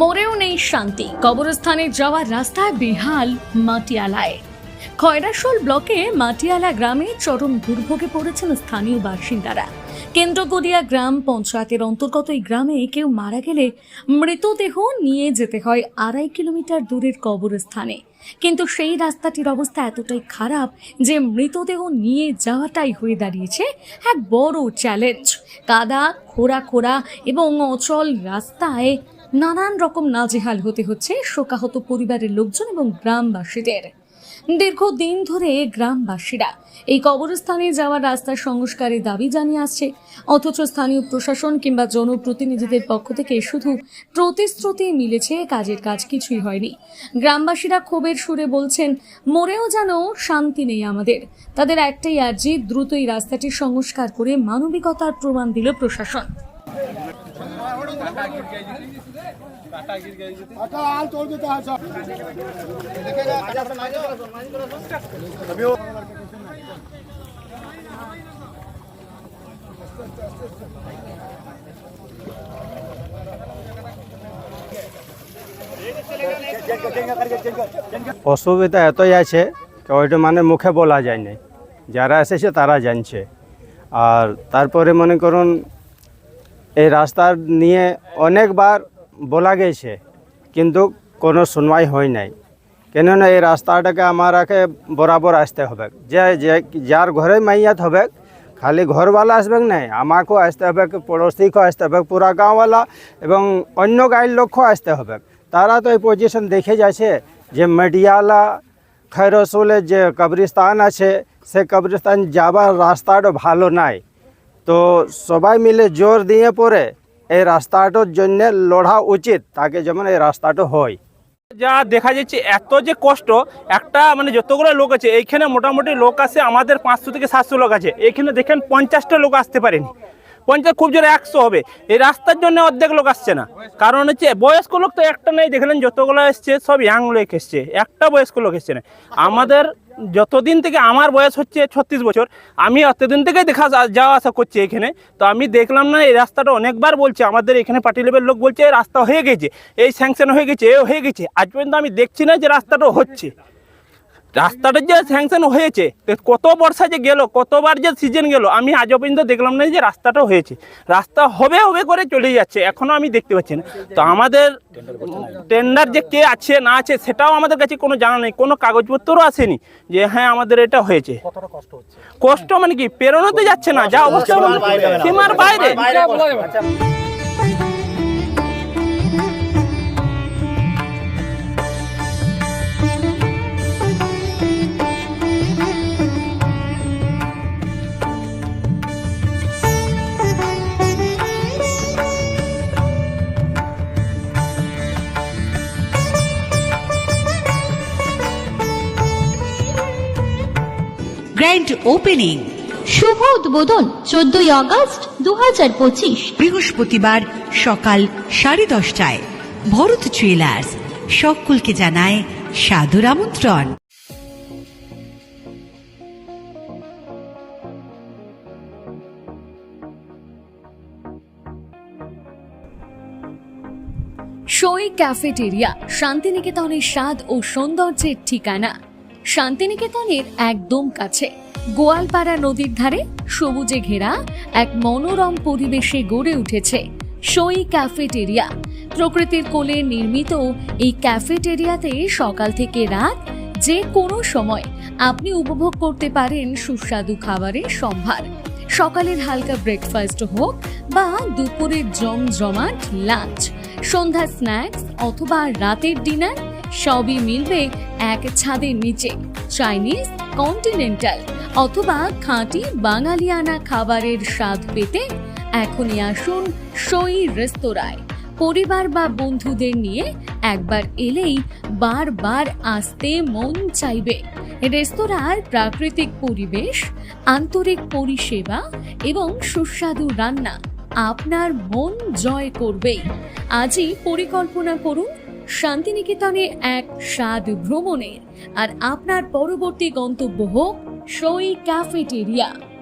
মোড়েও নেই শান্তি। কবরস্থানে যাওয়ার রাস্তায় বেহাল মাটিয়ালায়। খয়রাশোল ব্লকে মাটিয়ালা গ্রামে চরম দুর্ভোগে পড়েছেন স্থানীয় বাসিন্দারা। কেন্দ্রগড়িয়া গ্রাম পঞ্চায়েতের অন্তর্গত এই গ্রামে কেউ মারা গেলে মৃতদেহ নিয়ে যেতে হয় আড়াই কিলোমিটার দূরের কবরস্থানে। কিন্তু সেই রাস্তাটির অবস্থা এতটাই খারাপ যে মৃতদেহ নিয়ে যাওয়াটাই হয়ে দাঁড়িয়েছে এক বড় চ্যালেঞ্জ কাদা খোরা খোরা এবং অচল রাস্তায় নানান রকম নাজেহাল হতে হচ্ছে শোকাহত পরিবারের লোকজন এবং গ্রামবাসীদের। দীর্ঘদিন ধরে গ্রামবাসীরা এই কবরস্থানে যাওয়ার রাস্তার সংস্কারের দাবি জানিয়ে আসছে। অথচ স্থানীয় প্রশাসন কিংবা জনপ্রতিনিধিদের পক্ষ থেকে শুধু প্রতিশ্রুতি মিলেছে, কাজের কাজ কিছুই হয়নি। গ্রামবাসীরা ক্ষোভের সুরে বলছেন, মরেও যেন শান্তি নেই আমাদের। তাদের একটাই আর্জি দ্রুত এই রাস্তাটির সংস্কার করে মানবিকতার প্রমাণ দিল প্রশাসন। অসুবিধা এতই আছে ওইটা মানে মুখে বলা যায় না যারা এসেছে তারা জানছে। আর তারপরে মনে করুন, এই রাস্তা নিয়ে অনেকবার বলা গেছে, কিন্তু কোনো শুনবাই হয় নাই। কেননা এই রাস্তাটাকে আমারাকে বরাবর আসতে হবে। যে যার ঘরে মাইয়াত হবে, খালি ঘরওয়ালা আসবে না আমাকেও আসতে হবে, পড়োশিকেও আসতে হবে, পুরা গাঁওয়ালা এবং অন্য গাঁয়ের লোকও আসতে হবে। তারা তো এই পজিশন দেখে যাচ্ছে যে মেডিয়ালা খৈরসুলের যে কবরিস্তান আছে, সে কবরিস্তান যাবার রাস্তাটা ভালো নাই। তো সবাই মিলে জোর দিয়ে পরে এই রাস্তাটার জন্য লড়া উচিত, তাকে যেমন এই রাস্তাটা হয়। যা দেখা যাচ্ছে, এত যে কষ্ট, একটা মানে যতগুলো লোক আছে, এইখানে মোটামুটি লোক আছে আমাদের পাঁচশো থেকে সাতশো লোক আছে। এইখানে দেখেন পঞ্চাশটা লোক আসতে পারেনি। পঞ্চাশ খুব জোরে একশো হবে। এই রাস্তার জন্য অর্ধেক লোক আসছে না। কারণ হচ্ছে, বয়স্ক লোক তো একটা নেই, দেখলেন যতগুলো এসছে, সব ইয়াং লোক এসছে। একটা বয়স্ক লোক এসছে না। আমাদের যতদিন থেকে আমার বয়স হচ্ছে ছত্রিশ বছর, আমি অতদিন থেকে দেখা যাওয়া আসা করছি এখানে। তো আমি দেখলাম না, এই রাস্তাটা অনেকবার বলছে, আমাদের এখানে পার্টি লেভেল লোক বলছে রাস্তা হয়ে গেছে, এই স্যাংশন হয়ে গেছে, এ হয়ে গেছে। আজ পর্যন্ত আমি দেখছি না যে রাস্তাটা হচ্ছে। রাস্তাটা যে স্যাংশন হয়েছে তো কত বর্ষা যে গেল কতবার যে সিজন গেল আমি আজও পর্যন্ত দেখলাম না যে রাস্তাটা হয়েছে। রাস্তা হবে হবে করে চলে যাচ্ছে এখনও আমি দেখতে পাচ্ছি না। তো আমাদের টেন্ডার যে কে আছে না আছে সেটাও আমাদের কাছে কোনো জানা নেই কোনো কাগজপত্রও আসেনি যে হ্যাঁ আমাদের এটা হয়েছে। কষ্ট মানে কি? পেরোনো তো যাচ্ছে না যা অবস্থা সীমার বাইরে গ্র্যান্ড ওপেনিং শুভ উদ্বোধন চোদ্দই আগস্ট দু হাজার পঁচিশ। বৃহস্পতিবার সকাল সাড়ে দশটায় ভরত জুয়েলার্স সকলকে জানায় সাদর আমন্ত্রণ। সই ক্যাফেটেরিয়া শান্তিনিকেতনের স্বাদ ও সৌন্দর্যের ঠিকানা। শান্তিনিকেতনের একদম কাছে। গোয়ালপাড়া নদীর ধারে সবুজে ঘেরা এক মনোরম পরিবেশে গড়ে উঠেছে সই ক্যাফেটেরিয়া। প্রকৃতির কোলে নির্মিত এই ক্যাফেটেরিয়াতে সকাল থেকে রাত যে কোনো সময় আপনি উপভোগ করতে পারেন সুস্বাদু খাবারের সম্ভার। সকালের হালকা ব্রেকফাস্ট হোক বা দুপুরের জমজমাট লাঞ্চ সন্ধ্যা স্ন্যাক্স অথবা রাতের ডিনার সবই মিলবে এক ছাদের নিচে। চাইনিজ কন্টিনেন্টাল অথবা খাঁটি বাঙালিয়ানা খাবারের স্বাদ পেতে এখনই আসুন সই রেস্তোরাঁয়। পরিবার বা বন্ধুদের নিয়ে একবার এলেই বারবার আসতে মন চাইবে। রেস্তোরাঁর প্রাকৃতিক পরিবেশ, আন্তরিক পরিষেবা এবং সুস্বাদু রান্না আপনার মন জয় করবেই। আজই পরিকল্পনা করুন শান্তিনিকেতনে এক স্বাদ ভ্রমণের আর আপনার পরবর্তী গন্তব্য হোক সই ক্যাফেটেরিয়া।